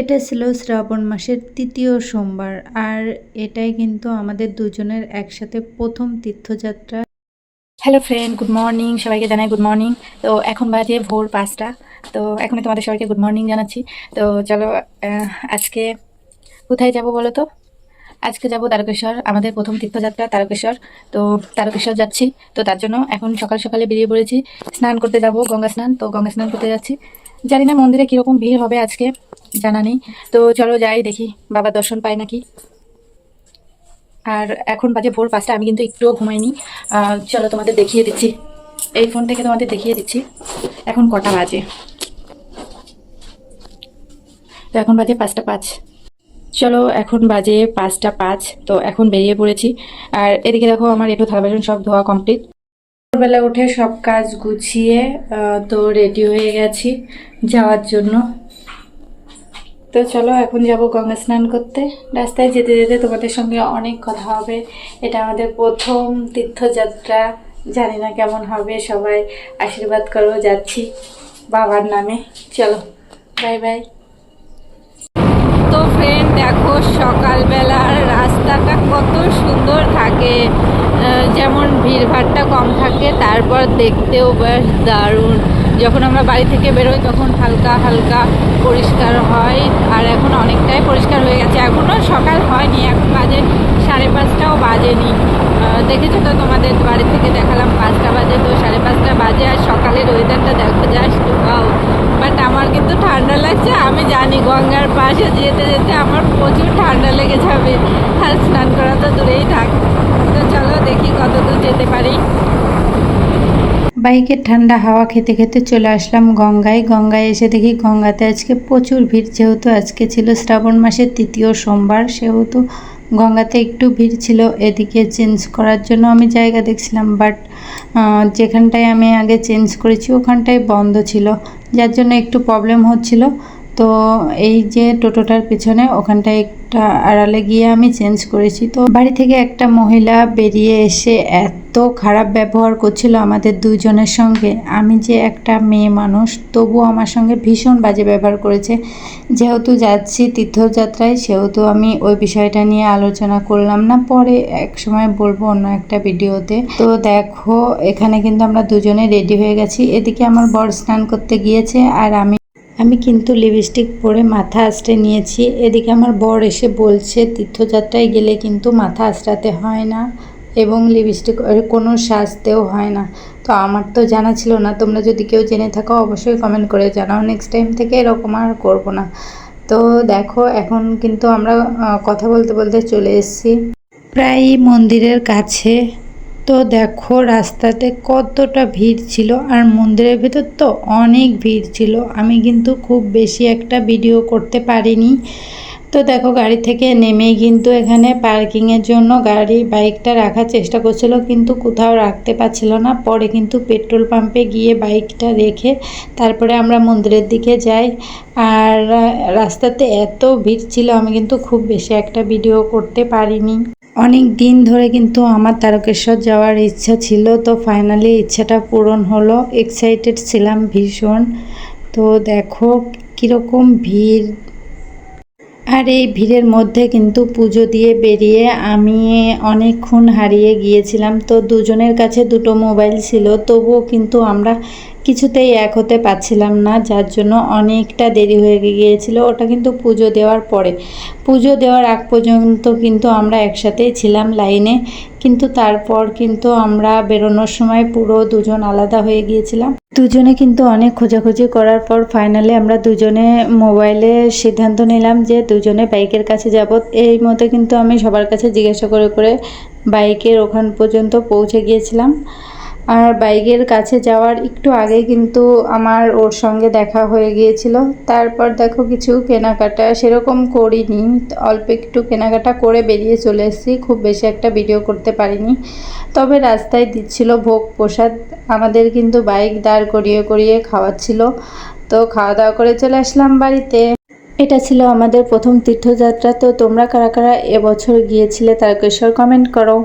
এটা ছিল শ্রাবণ মাসের তৃতীয় সোমবার, আর এটাই কিন্তু আমাদের দুজনের একসাথে প্রথম তীর্থযাত্রা। হ্যালো ফ্রেন্ড গুড মর্নিং সবাইকে জানাই গুড মর্নিং তো এখন বাজে ভোর পাঁচটা, তো এখনই তোমাদের সবাইকে গুড মর্নিং জানাচ্ছি। তো চলো আজকে কোথায় যাব বলো তো? আজকে যাব তারকেশ্বর, আমাদের প্রথম তীর্থযাত্রা তারকেশ্বর। তো তারকেশ্বর যাচ্ছি, তো তার জন্য এখন সকাল সকালে বেরিয়ে পড়েছি। স্নান করতে যাব, গঙ্গা স্নান, তো গঙ্গা স্নান করতে যাচ্ছি। জানি না মন্দিরে কীরকম ভিড় হবে আজকে। জানা নেই। তো চলো যাই, দেখি বাবার দর্শন পাই নাকি। আর এখন বাজে ভোর পাঁচটা, আমি কিন্তু একটুও ঘুমাইনি। চলো তোমাদের দেখিয়ে দিচ্ছি। এই ফোন থেকে তোমাদের দেখিয়ে দিচ্ছি। এখন কটা বাজে? তো এখন বাজে পাঁচটা পাঁচ। চলো, এখন বাজে পাঁচটা পাঁচ, তো এখন বেরিয়ে পড়েছি। আর এদিকে দেখো আমার একটু থালা বাসন সব ধোয়া কমপ্লিট ভোরবেলা উঠে সব কাজ গুছিয়ে তো রেডি হয়ে গেছি যাওয়ার জন্য। তো চলো, এখন যাব গঙ্গা স্নান করতে। রাস্তায় যেতে যেতে তোমাদের সঙ্গে অনেক কথা হবে। এটা আমাদের প্রথম তীর্থযাত্রা। জানি না কেমন হবে, সবাই আশীর্বাদ করো, যাচ্ছি বাবার নামে। চলো বাই বাই তো ফ্রেন্ড দেখো, সকালবেলার রাস্তাটা কত সুন্দর থাকে। যেমন ভিড়ভাড়টা কম থাকে, তারপর দেখতেও বেশ দারুণ। যখন আমরা বাড়ি থেকে বেরোই তখন হালকা হালকা পরিষ্কার হয়, আর এখন অনেকটাই পরিষ্কার হয়ে গেছে। এখনও সকাল হয়নি, এখন বাজে সাড়ে পাঁচটাও বাজেনি। দেখেছ তো তোমাদের বাড়ি থেকে দেখালাম পাঁচটা বাজে, তো সাড়ে পাঁচটা বাজে আর সকালের ওয়েদারটা দেখো যাস জাস্ট বাট আমার কিন্তু ঠান্ডা লাগছে, আমি জানি গঙ্গার পাশে যেতে যেতে আমার প্রচুর ঠান্ডা লেগে যাবে। আর স্নান করা তো দূরেই থাক। তো চলো দেখি কত দূর যেতে পারি। বাইকের ঠান্ডা হাওয়া খেতে খেতে চলে আসলাম গঙ্গায়। গঙ্গায় এসে দেখি গঙ্গাতে আজকে প্রচুর ভিড়, যেহেতু আজকে ছিল শ্রাবণ মাসের তৃতীয় সোমবার, সেহেতু গঙ্গাতে একটু ভিড় ছিল, এদিকে চেঞ্জ করার জন্য আমি জায়গা দেখছিলাম বাট যেখানটায় আমি আগে চেঞ্জ করেছি ওখানটায় বন্ধ ছিল, যার জন্য একটু প্রবলেম হচ্ছিল। তো এই যে টোটোটার পেছনে ওখানটায় একটা আড়ালে গিয়ে আমি চেঞ্জ করেছি। তো বাড়ি থেকে একটা মহিলা বেরিয়ে এসে এত খারাপ ব্যবহার করছিল আমাদের দুজনের সঙ্গে। আমি যে একটা মেয়ে মানুষ, তবুও আমার সঙ্গে ভীষণ বাজে ব্যবহার করেছে। যেহেতু যাচ্ছি তীর্থযাত্রায়, সেহেতু আমি ওই বিষয়টা নিয়ে আলোচনা করলাম না। পরে এক সময় বলব অন্য একটা ভিডিওতে। তো দেখো, এখানে কিন্তু আমরা দুজনে রেডি হয়ে গেছি। এদিকে আমার বর স্নান করতে গিয়েছে আর আমি আমি কিন্তু লিপস্টিক পরে মাথা আঁচড়ে নিয়েছি। এদিকে আমার বর এসে বলছে, তীর্থযাত্রায় গেলে কিন্তু মাথা আঁচড়াতে হয় না। এবং লিপস্টিক কোনো সাজতেও হয় না। তো আমার তো জানা ছিল না, তোমরা যদি কেউ জেনে থাকো অবশ্যই কমেন্ট করে জানাও। নেক্সট টাইম থেকে এরকম আর করব না। তো দেখো, এখন কিন্তু আমরা কথা বলতে বলতে চলে এসেছি। প্রায় মন্দিরের কাছে। তো দেখো, রাস্তাতে কতটা ভিড় ছিল। আর মন্দিরের ভিতর তো অনেক ভিড় ছিল। আমি কিন্তু খুব বেশি একটা ভিডিও করতে পারিনি। তো দেখো, গাড়ি থেকে নেমেই কিন্তু এখানে পার্কিংয়ের জন্য গাড়ি, বাইকটা রাখার চেষ্টা করছিল, কিন্তু কোথাও রাখতে পারছিল না। পরে কিন্তু পেট্রোল পাম্পে গিয়ে বাইকটা রেখে তারপরে আমরা মন্দিরের দিকে যাই। আর রাস্তাতে এত ভিড় ছিল, আমি কিন্তু খুব বেশি একটা ভিডিও করতে পারিনি। অনেক দিন ধরে কিন্তু আমার তারকেশ্বর যাওয়ার ইচ্ছা ছিল, তো ফাইনালি ইচ্ছাটা পূরণ হলো। এক্সাইটেড ছিলাম ভীষণ। তো দেখো, কীরকম ভিড়। আর এই ভিড়ের মধ্যে কিন্তু পুজো দিয়ে বেরিয়ে আমি অনেকক্ষণ হারিয়ে গিয়েছিলাম। তো দুজনের কাছে দুটো মোবাইল ছিল, তবুও কিন্তু আমরা কিছুতেই এক হতে পারছিলাম না, যার জন্য অনেকটা দেরি হয়ে গিয়েছিল। ওটা কিন্তু পুজো দেওয়ার পরে। পুজো দেওয়ার আগ পর্যন্ত কিন্তু আমরা একসাথেই ছিলাম লাইনে। কিন্তু তারপর কিন্তু আমরা বেরোনোর সময় পুরো দুজন আলাদা হয়ে গিয়েছিলাম। দুজনে কিন্তু অনেক খোঁজাখুঁজি করার পর ফাইনালি আমরা দুজনে মোবাইলে সিদ্ধান্ত নিলাম যে দুজনে বাইকের কাছে যাব। এই মতে কিন্তু আমি সবার কাছে জিজ্ঞাসা করে করে বাইকের ওখান পর্যন্ত পৌঁছে গিয়েছিলাম। আর বাইকের কাছে যাওয়ার একটু আগে কিন্তু আমার ওর সঙ্গে দেখা হয়ে গিয়েছিল। তারপর দেখো কিছু কেনাকাটা সেরকম করিনি। অল্প একটু কেনাকাটা করে বেরিয়ে চলে এসেছি। খুব বেশি একটা ভিডিও করতে পারিনি। তবে রাস্তায় দিচ্ছিল ভোগ প্রসাদ। আমাদের কিন্তু বাইক দাঁড় করিয়ে করিয়ে খাওয়াচ্ছিল। তো খাওয়া দাওয়া করে চলে আসলাম বাড়িতে। এটা ছিল আমাদের প্রথম তীর্থযাত্রা। তো তোমরা কারা কারা এবছর গিয়েছিলে তারকেশ্বর কমেন্ট করো।